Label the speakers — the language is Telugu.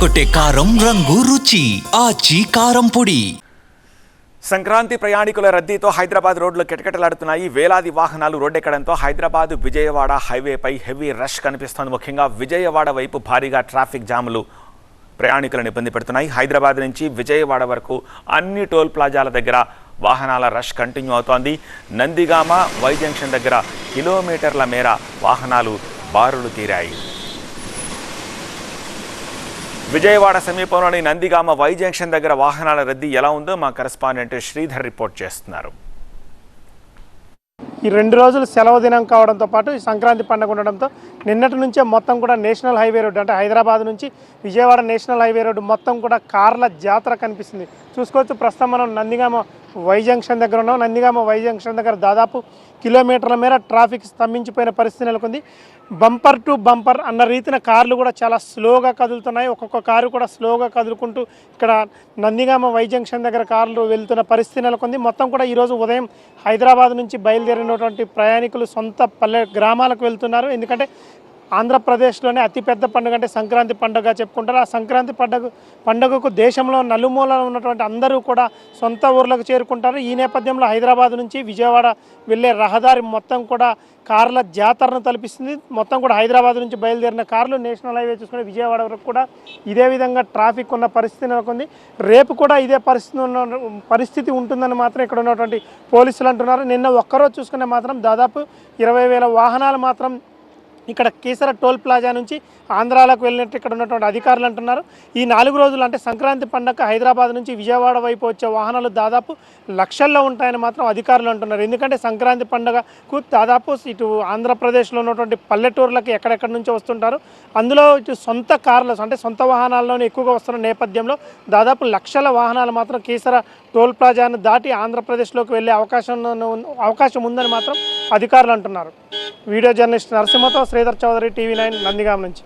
Speaker 1: కొట్టే కారం రంగు రుచి ఆచి కారం పొడి.
Speaker 2: సంక్రాంతి ప్రయాణికుల రద్దీతో హైదరాబాద్ రోడ్లు కిటకిటలాడుతున్నాయి. వేలాది వాహనాలు రోడ్డెక్కడంతో హైదరాబాద్ విజయవాడ హైవేపై హెవీ రష్ కనిపిస్తోంది. ముఖ్యంగా విజయవాడ వైపు భారీగా ట్రాఫిక్ జాములు ప్రయాణికులను ఇబ్బంది పెడుతున్నాయి. హైదరాబాద్ నుంచి విజయవాడ వరకు అన్ని టోల్ ప్లాజాల దగ్గర వాహనాల రష్ కంటిన్యూ అవుతోంది. నందిగామ వై జంక్షన్ దగ్గర కిలోమీటర్ల మేర వాహనాలు బారులు తీరాయి. విజయవాడ సమీపంలోని నందిగామ వై జంక్షన్ దగ్గర వాహనాల రద్దీ ఎలా ఉందో మా కరెస్పాండెంట్ శ్రీధర్ రిపోర్ట్ చేస్తున్నారు.
Speaker 3: ఈ రెండు రోజులు సెలవు దినం కావడంతో పాటు ఈ సంక్రాంతి పండుగ ఉండడంతో నిన్నటి నుంచే మొత్తం కూడా నేషనల్ హైవే రోడ్డు అంటే హైదరాబాద్ నుంచి విజయవాడ నేషనల్ హైవే రోడ్డు మొత్తం కూడా కార్ల జాతర కనిపిస్తుంది. చూసుకోవచ్చు ప్రస్తుతం మనం నందిగామ వై జంక్షన్ దగ్గర ఉన్నాం. నందిగామ వై జంక్షన్ దగ్గర దాదాపు కిలోమీటర్ల మేర ట్రాఫిక్ స్తంభించిపోయిన పరిస్థితి నెలకొంది. బంపర్ టు బంపర్ అన్న రీతిన కార్లు కూడా చాలా స్లోగా కదులుతున్నాయి. ఒక్కొక్క కారు కూడా స్లోగా కదులుకుంటూ ఇక్కడ నందిగామ వై జంక్షన్ దగ్గర కార్లు వెళ్తున్న పరిస్థితి నెలకొంది. మొత్తం కూడా ఈరోజు ఉదయం హైదరాబాద్ నుంచి బయలుదేరినటువంటి ప్రయాణికులు సొంత పల్లె గ్రామాలకు వెళ్తున్నారు. ఎందుకంటే ఆంధ్రప్రదేశ్లోనే అతిపెద్ద పండుగ అంటే సంక్రాంతి పండుగ చెప్పుకుంటారు. ఆ సంక్రాంతి పండుగ పండుగకు దేశంలో నలుమూలన ఉన్నటువంటి అందరూ కూడా సొంత ఊర్లకు చేరుకుంటారు. ఈ నేపథ్యంలో హైదరాబాద్ నుంచి విజయవాడ వెళ్ళే రహదారి మొత్తం కూడా కార్ల జాతరను తలపిస్తుంది. మొత్తం కూడా హైదరాబాద్ నుంచి బయలుదేరిన కార్లు నేషనల్ హైవే చూసుకుని విజయవాడ వరకు కూడా ఇదే విధంగా ట్రాఫిక్ ఉన్న పరిస్థితి నెలకొంది. రేపు కూడా ఇదే పరిస్థితి ఉన్న పరిస్థితి ఉంటుందని మాత్రం ఇక్కడ ఉన్నటువంటి పోలీసులు అంటున్నారు. నిన్న ఒక్కరోజు చూసుకునే మాత్రం దాదాపు ఇరవై వేల వాహనాలు మాత్రం ఇక్కడ కేసర టోల్ ప్లాజా నుంచి ఆంధ్రాలకు వెళ్ళినట్టు ఇక్కడ ఉన్నటువంటి అధికారులు అంటున్నారు. ఈ నాలుగు రోజులు అంటే సంక్రాంతి పండగ హైదరాబాద్ నుంచి విజయవాడ వైపు వచ్చే వాహనాలు దాదాపు లక్షల్లో ఉంటాయని మాత్రం అధికారులు అంటున్నారు. ఎందుకంటే సంక్రాంతి పండగకు దాదాపు ఇటు ఆంధ్రప్రదేశ్లో ఉన్నటువంటి పల్లెటూర్లకి ఎక్కడెక్కడి నుంచి వస్తుంటారు. అందులో ఇటు సొంత కార్లు అంటే సొంత వాహనాల్లోనే ఎక్కువగా వస్తున్న నేపథ్యంలో దాదాపు లక్షల వాహనాలు మాత్రం కేసర టోల్ ప్లాజాను దాటి ఆంధ్రప్రదేశ్లోకి వెళ్ళే అవకాశం అవకాశం ఉందని మాత్రం అధికారులు అంటున్నారు. వీడియో జర్నలిస్ట్ నరసింహతో శ్రీధర్ చౌదరి టీవీ నైన్ నందిగాం నుంచి.